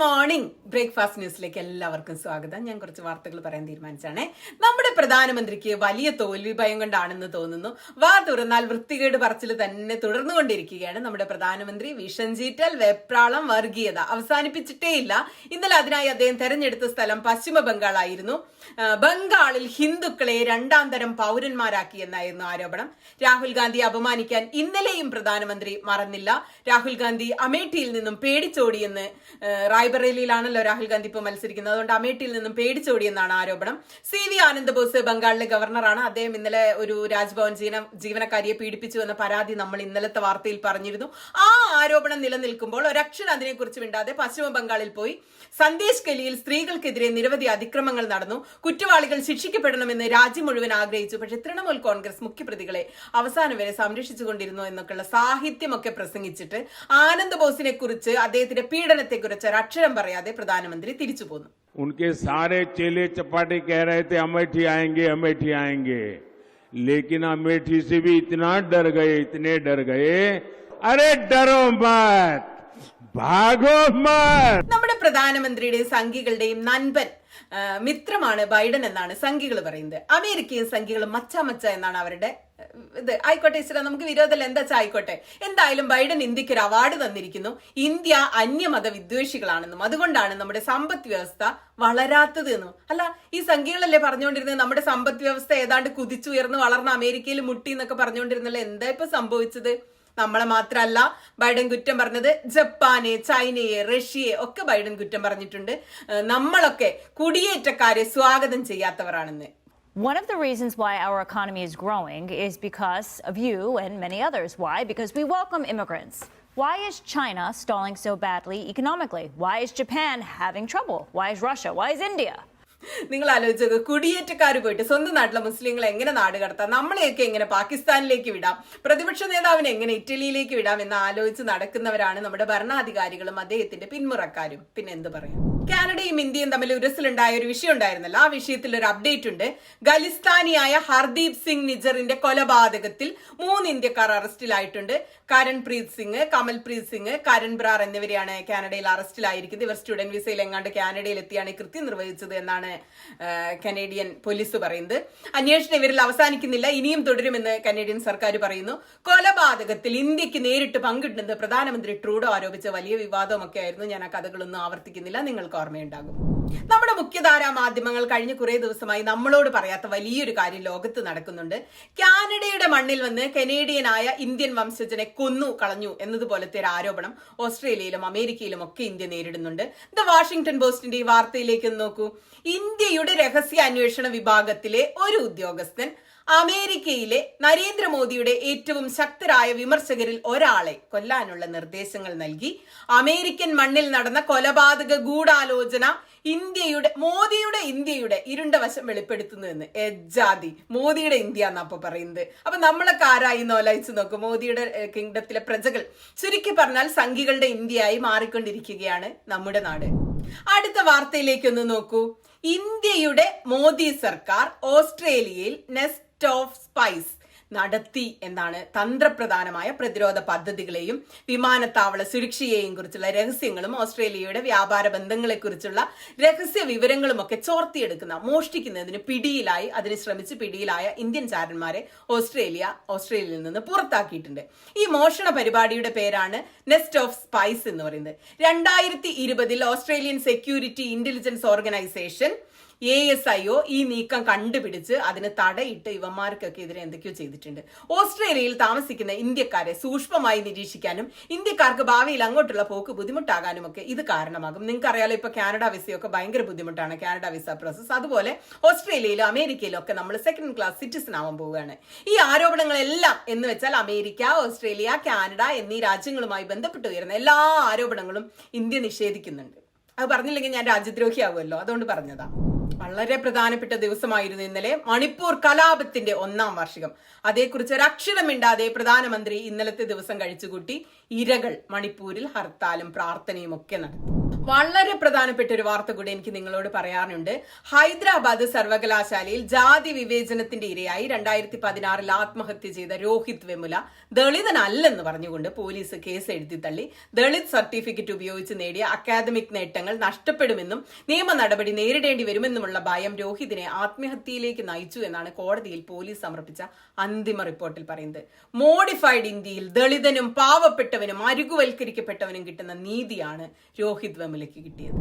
Morning breakfast ന്യൂസിലേക്ക് എല്ലാവർക്കും സ്വാഗതം. ഞാൻ കുറച്ച് വാർത്തകൾ പറയാൻ തീരുമാനിച്ചാണ്. നമ്മുടെ പ്രധാനമന്ത്രിക്ക് വലിയ തോൽവി ഭയം കൊണ്ടാണെന്ന് തോന്നുന്നു. വാ തുറന്നാൽ വൃത്തികേട് പറച്ചിൽ തന്നെ തുടർന്നുകൊണ്ടിരിക്കുകയാണ് നമ്മുടെ പ്രധാനമന്ത്രി വിഷഞ്ചീറ്റൽ വെപ്രാളം വർഗീയത അവസാനിപ്പിച്ചിട്ടേയില്ല. ഇന്നലെ അതിനായി അദ്ദേഹം തെരഞ്ഞെടുത്ത സ്ഥലം പശ്ചിമ ബംഗാളായിരുന്നു. ബംഗാളിൽ ഹിന്ദുക്കളെ രണ്ടാം തരം പൗരന്മാരാക്കി എന്നായിരുന്നു ആരോപണം. രാഹുൽ ഗാന്ധി അപമാനിക്കാൻ ഇന്നലെയും പ്രധാനമന്ത്രി മറന്നില്ല. രാഹുൽ ഗാന്ധി അമേഠിയിൽ നിന്നും പേടിച്ചോടിയെന്ന് റായ്ബറേലിയിലാണല്ലോ രാഹുൽ ഗാന്ധി ഇപ്പോൾ മത്സരിക്കുന്നത്. അതുകൊണ്ട് അമേഠിയിൽ നിന്നും പേടിച്ചോടിയെന്നാണ് ആരോപണം. സി വി ആനന്ദ് ബോസ് ബംഗാളിലെ ഗവർണറാണ്. അദ്ദേഹം ഇന്നലെ ഒരു രാജ്ഭവൻ ജീവന ജീവനക്കാരിയെ പീഡിപ്പിച്ചു എന്ന പരാതി നമ്മൾ ഇന്നലത്തെ വാർത്തയിൽ പറഞ്ഞിരുന്നു. ആ ആരോപണം നിലനിൽക്കുമ്പോൾ ഒരക്ഷരം അതിനെക്കുറിച്ച് മിണ്ടാതെ പശ്ചിമ ബംഗാളിൽ പോയി സന്ദേശ് കലിയിൽ സ്ത്രീകൾക്കെതിരെ നിരവധി അതിക്രമങ്ങൾ നടന്നു കുറ്റവാളികൾ ശിക്ഷിക്കപ്പെടണമെന്ന് രാജ്യം മുഴുവൻ ആഗ്രഹിച്ചു പക്ഷേ തൃണമൂൽ കോൺഗ്രസ് മുഖ്യപ്രതികളെ അവസാനം വരെ സംരക്ഷിച്ചുകൊണ്ടിരുന്നു എന്നൊക്കെയുള്ള സാഹിത്യമൊക്കെ പ്രസംഗിച്ചിട്ട് ആനന്ദ് ബോസിനെ കുറിച്ച് അദ്ദേഹത്തിന്റെ പീഡനത്തെ കുറിച്ച് ഒരക്ഷരം പറയാതെ പ്രധാനമന്ത്രി തിരിച്ചു പോന്നു उनके सारे चेले चपाटे कह रहे थे अमेठी आएंगे अमेठी आएंगे लेकिन अमेठी से भी इतना डर गए इतने डर गए अरे डरो मत भागो मत നമ്മുടെ പ്രധാനമന്ത്രിയുടെയും സംഘികളുടെയും നൻപൻ മിത്രമാണ് ബൈഡൻ എന്നാണ് സംഘികൾ പറയുന്നത്. അമേരിക്കയും സംഘികളും മച്ച മച്ച എന്നാണ് അവരുടെ ഇത് ആയിക്കോട്ടെ ഇച്ചിരി നമുക്ക് വിരോധമല്ല. എന്താ വെച്ചാൽ ആയിക്കോട്ടെ. എന്തായാലും ബൈഡൻ ഇന്ത്യയ്ക്ക് ഒരു അവാർഡ് തന്നിരിക്കുന്നു. ഇന്ത്യ അന്യമത വിദ്വേഷികളാണെന്നും അതുകൊണ്ടാണ് നമ്മുടെ സമ്പദ് വ്യവസ്ഥ വളരാത്തത് എന്നും. അല്ല ഈ സംഖ്യകളല്ലേ പറഞ്ഞുകൊണ്ടിരുന്നത്? നമ്മുടെ സമ്പദ് വ്യവസ്ഥ ഏതാണ്ട് കുതിച്ചുയർന്ന് വളർന്ന അമേരിക്കയിൽ മുട്ടി എന്നൊക്കെ പറഞ്ഞുകൊണ്ടിരുന്നല്ലോ? എന്താ ഇപ്പൊ സംഭവിച്ചത്? നമ്മളെ മാത്രമല്ല ബൈഡൻ കുറ്റം പറഞ്ഞത് ജപ്പാനെ ചൈനയെ റഷ്യയെ ഒക്കെ ബൈഡൻ കുറ്റം പറഞ്ഞിട്ടുണ്ട് നമ്മളൊക്കെ കുടിയേറ്റക്കാരെ സ്വാഗതം ചെയ്യാത്തവരാണെന്ന് One of the reasons why our economy is growing is because of you and many others. Why? Because we welcome immigrants. Why is China stalling so badly economically? Why is Japan having trouble? Why is Russia? Why is India? നിങ്ങൾ ആലോചിച്ചത് കുടിയേറ്റക്കാർ പോയിട്ട് സ്വന്തം നാട്ടിലെ മുസ്ലിങ്ങളെ എങ്ങനെ നാട് കടത്താം? നമ്മളെയൊക്കെ എങ്ങനെ പാകിസ്ഥാനിലേക്ക് വിടാം? പ്രതിപക്ഷ നേതാവിനെ എങ്ങനെ ഇറ്റലിയിലേക്ക് വിടാം എന്ന് ആലോചിച്ച് നടക്കുന്നവരാണ് നമ്മുടെ ഭരണാധികാരികളും അദ്ദേഹത്തിന്റെ പിന്മുറക്കാരും. പിന്നെ എന്ത് പറയാം? കാനഡയും ഇന്ത്യയും തമ്മിൽ ഉരസിലുണ്ടായ ഒരു വിഷയം ഉണ്ടായിരുന്നല്ലോ ആ വിഷയത്തിൽ ഒരു അപ്ഡേറ്റ് ഉണ്ട്. ഖലിസ്ഥാനിയായ ഹർദീപ് സിംഗ് നിജറിന്റെ കൊലപാതകത്തിൽ മൂന്ന് ഇന്ത്യക്കാർ അറസ്റ്റിലായിട്ടുണ്ട്. കരൺപ്രീത് സിംഗ് കമൽപ്രീത് സിംഗ് കരൺ ബ്രാർ എന്നിവരെയാണ് കാനഡയിൽ അറസ്റ്റിലായിരിക്കുന്നത്. ഇവർ സ്റ്റുഡന്റ് വിസയിൽ എങ്ങാണ്ട് കാനഡയിൽ എത്തിയാണ് കൃത്യം നിർവഹിച്ചത് എന്നാണ് കനേഡിയൻ പോലീസ് പറയുന്നത്. അന്വേഷണം ഇവരിൽ അവസാനിക്കുന്നില്ല. ഇനിയും തുടരുമെന്ന് കനേഡിയൻ സർക്കാർ പറയുന്നു. കൊലപാതകത്തിൽ ഇന്ത്യയ്ക്ക് നേരിട്ട് പങ്കിടുന്നത് പ്രധാനമന്ത്രി ട്രൂഡോ ആരോപിച്ച വലിയ വിവാദമൊക്കെ ആയിരുന്നു. ഞാൻ ആ കഥകളൊന്നും ആവർത്തിക്കുന്നില്ല. നിങ്ങൾക്ക് ഓർമ്മയുണ്ടാകും നമ്മുടെ മുഖ്യധാരാ മാധ്യമങ്ങൾ കഴിഞ്ഞ കുറേ ദിവസമായി നമ്മളോട് പറയാത്ത വലിയൊരു കാര്യം ലോകത്ത് നടക്കുന്നുണ്ട്. കാനഡയുടെ മണ്ണിൽ വന്ന് കനേഡിയനായ ഇന്ത്യൻ വംശജനെ കൊന്നു കളഞ്ഞു എന്നതുപോലത്തെ ഒരു ആരോപണം ഓസ്ട്രേലിയയിലും അമേരിക്കയിലും ഒക്കെ ഇന്ത്യ നേരിടുന്നുണ്ട്. ദ വാഷിംഗ്ടൺ പോസ്റ്റിന്റെ ഈ വാർത്തയിലേക്ക് നോക്കൂ. ഇന്ത്യയുടെ രഹസ്യ അന്വേഷണ വിഭാഗത്തിലെ ഒരു ഉദ്യോഗസ്ഥൻ അമേരിക്കയിലെ നരേന്ദ്രമോദിയുടെ ഏറ്റവും ശക്തരായ വിമർശകരിൽ ഒരാളെ കൊല്ലാനുള്ള നിർദ്ദേശങ്ങൾ നൽകി. അമേരിക്കൻ മണ്ണിൽ നടന്ന കൊലപാതക ഗൂഢാലോചന ഇന്ത്യയുടെ മോദിയുടെ ഇന്ത്യയുടെ ഇരുണ്ട വശം വെളിപ്പെടുത്തുന്നുവെന്ന് എജാതി മോദിയുടെ ഇന്ത്യ എന്നാ അപ്പൊ പറയുന്നത്. അപ്പൊ നമ്മളൊക്കെ ആരായി നോലയിച്ചു നോക്കും. മോദിയുടെ കിങ്ഡത്തിലെ പ്രജകൾ. ചുരുക്കി പറഞ്ഞാൽ സംഘികളുടെ ഇന്ത്യയായി മാറിക്കൊണ്ടിരിക്കുകയാണ് നമ്മുടെ നാട്. അടുത്ത വാർത്തയിലേക്കൊന്ന് നോക്കൂ. ഇന്ത്യയുടെ മോദി സർക്കാർ ഓസ്ട്രേലിയയിൽ നെസ്റ്റ് ഓഫ് സ്പൈസ് നടത്തി എന്നാണ് തന്ത്രപ്രധാനമായ പ്രതിരോധ പദ്ധതികളെയും വിമാനത്താവള സുരക്ഷയെയും കുറിച്ചുള്ള രഹസ്യങ്ങളും ഓസ്ട്രേലിയയുടെ വ്യാപാര ബന്ധങ്ങളെക്കുറിച്ചുള്ള രഹസ്യ വിവരങ്ങളും ഒക്കെ ചോർത്തിയെടുക്കുന്ന മോഷ്ടിക്കുന്നതിന് പിടിയിലായി അതിന് ശ്രമിച്ച് പിടിയിലായ ഇന്ത്യൻ ചാരന്മാരെ ഓസ്ട്രേലിയ ഓസ്ട്രേലിയയിൽ നിന്ന് പുറത്താക്കിയിട്ടുണ്ട്. ഈ മോഷണ പരിപാടിയുടെ പേരാണ് നെസ്റ്റ് ഓഫ് സ്പൈസ് എന്ന് പറയുന്നത്. രണ്ടായിരത്തി ഇരുപതിൽ Australian security intelligence organisation A S I O ഈ നീക്കം കണ്ടുപിടിച്ച് അതിന് തടയിട്ട് ഇവന്മാർക്കൊക്കെ എതിരെ എന്തൊക്കെയോ ചെയ്തിട്ടുണ്ട്. ഓസ്ട്രേലിയയിൽ താമസിക്കുന്ന ഇന്ത്യക്കാരെ സൂക്ഷ്മമായി നിരീക്ഷിക്കാനും ഇന്ത്യക്കാർക്ക് ഭാവിയിൽ അങ്ങോട്ടുള്ള പോക്ക് ബുദ്ധിമുട്ടാകാനും ഒക്കെ ഇത് കാരണമാകും. നിങ്ങൾക്കറിയാലോ ഇപ്പൊ കാനഡ വിസയൊക്കെ ഭയങ്കര ബുദ്ധിമുട്ടാണ്. കാനഡ വിസ പ്രോസസ് അതുപോലെ ഓസ്ട്രേലിയയിലും അമേരിക്കയിലും ഒക്കെ നമ്മൾ സെക്കൻഡ് ക്ലാസ് സിറ്റിസൺ ആവാൻ പോവുകയാണ്. ഈ ആരോപണങ്ങളെല്ലാം എന്ന് വെച്ചാൽ അമേരിക്ക ഓസ്ട്രേലിയ കാനഡ എന്നീ രാജ്യങ്ങളുമായി ബന്ധപ്പെട്ട് ഉയരുന്ന എല്ലാ ആരോപണങ്ങളും ഇന്ത്യ നിഷേധിക്കുന്നുണ്ട്. അത് പറഞ്ഞില്ലെങ്കിൽ ഞാൻ രാജ്യദ്രോഹിയാവുമല്ലോ. അതുകൊണ്ട് പറഞ്ഞതാ. വളരെ പ്രധാനപ്പെട്ട ദിവസമായിരുന്നു ഇന്നലെ മണിപ്പൂർ കലാപത്തിന്റെ ഒന്നാം വാർഷികം. അതേക്കുറിച്ച് ഒരക്ഷരമിണ്ടാതെ പ്രധാനമന്ത്രി ഇന്നലത്തെ ദിവസം കഴിച്ചുകൂട്ടി ഇരകൾ മണിപ്പൂരിൽ ഹർത്താലും പ്രാർത്ഥനയും ഒക്കെ നടത്തി. വളരെ പ്രധാനപ്പെട്ട ഒരു വാർത്ത കൂടി എനിക്ക് നിങ്ങളോട് പറയാനുണ്ട്. ഹൈദരാബാദ് സർവകലാശാലയിൽ ജാതി വിവേചനത്തിന്റെ ഇരയായി രണ്ടായിരത്തി പതിനാറിൽ ആത്മഹത്യ ചെയ്ത രോഹിത് വെമുല ദളിതനല്ലെന്ന് പറഞ്ഞുകൊണ്ട് പോലീസ് കേസ് എഴുതി തള്ളി. ദളിത് സർട്ടിഫിക്കറ്റ് ഉപയോഗിച്ച് നേടിയ അക്കാദമിക് നേട്ടങ്ങൾ നഷ്ടപ്പെടുമെന്നും നിയമ നടപടി നേരിടേണ്ടി വരുമെന്നുമുള്ള ഭയം രോഹിതിനെ ആത്മഹത്യയിലേക്ക് നയിച്ചു എന്നാണ് കോടതിയിൽ പോലീസ് സമർപ്പിച്ച അന്തിമ റിപ്പോർട്ടിൽ പറയുന്നത്. മോഡിഫൈഡ് ഇന്ത്യയിൽ ദളിതനും പാവപ്പെട്ടവനും അരുകുവൽക്കരിക്കപ്പെട്ടവനും കിട്ടുന്ന നീതിയാണ് രോഹിത് വെമുലയ്ക്ക് കിട്ടിയത്.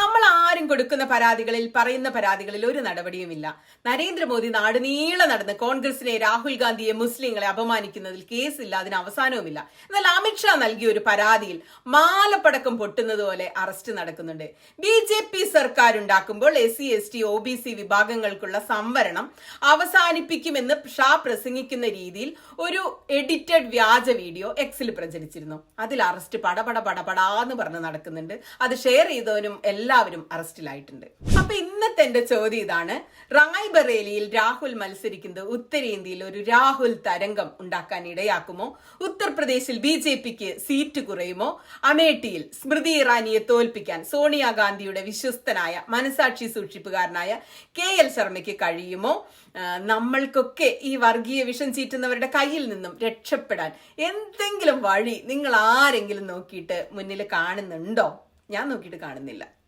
നമ്മൾ ആരും കൊടുക്കുന്ന പരാതികളിൽ പറയുന്ന പരാതികളിൽ ഒരു നടപടിയുമില്ല. നരേന്ദ്രമോദി നാട് നീളെ നടന്ന് കോൺഗ്രസിനെ രാഹുൽ ഗാന്ധിയെ മുസ്ലിങ്ങളെ അപമാനിക്കുന്നതിൽ കേസില്ല അതിന് അവസാനവുമില്ല. എന്നാൽ അമിത്ഷാ നൽകിയ ഒരു പരാതിയിൽ മാലപ്പടക്കം പൊട്ടുന്നത് പോലെ അറസ്റ്റ് നടക്കുന്നുണ്ട്. ബി ജെ പി സർക്കാർ ഉണ്ടാക്കുമ്പോൾ S C S T O B C വിഭാഗങ്ങൾക്കുള്ള സംവരണം അവസാനിപ്പിക്കുമെന്ന് ഷാ പ്രസംഗിക്കുന്ന രീതിയിൽ ഒരു എഡിറ്റഡ് വ്യാജ വീഡിയോ എക്സിൽ പ്രചരിച്ചിരുന്നു. അതിൽ അറസ്റ്റ് പടപട പടപടാന്ന് പറഞ്ഞ് നടക്കുന്നുണ്ട്. അത് ഷെയർ ചെയ്തവനും എല്ലാവരും അറസ്റ്റിലായിട്ടുണ്ട്. അപ്പൊ ഇന്നത്തെ എന്റെ ചോദ്യം ഇതാണ്. റായ്ബറേലിയിൽ രാഹുൽ മത്സരിക്കുന്നത് ഉത്തരേന്ത്യയിൽ ഒരു രാഹുൽ തരംഗം ഉണ്ടാക്കാൻ ഇടയാക്കുമോ? ഉത്തർപ്രദേശിൽ ബി ജെ പിക്ക് സീറ്റ് കുറയുമോ? അമേഠിയിൽ സ്മൃതി ഇറാനിയെ തോൽപ്പിക്കാൻ സോണിയാഗാന്ധിയുടെ വിശ്വസ്തനായ മനസാക്ഷി സൂക്ഷിപ്പുകാരനായ കെ എൽ ശർമ്മയ്ക്ക് കഴിയുമോ? നമ്മൾക്കൊക്കെ ഈ വർഗീയ വിഷം ചീറ്റുന്നവരുടെ കയ്യിൽ നിന്നും രക്ഷപ്പെടാൻ എന്തെങ്കിലും വഴി നിങ്ങൾ ആരെങ്കിലും നോക്കിയിട്ട് മുന്നിൽ കാണുന്നുണ്ടോ? ഞാൻ നോക്കിയിട്ട് കാണുന്നില്ല.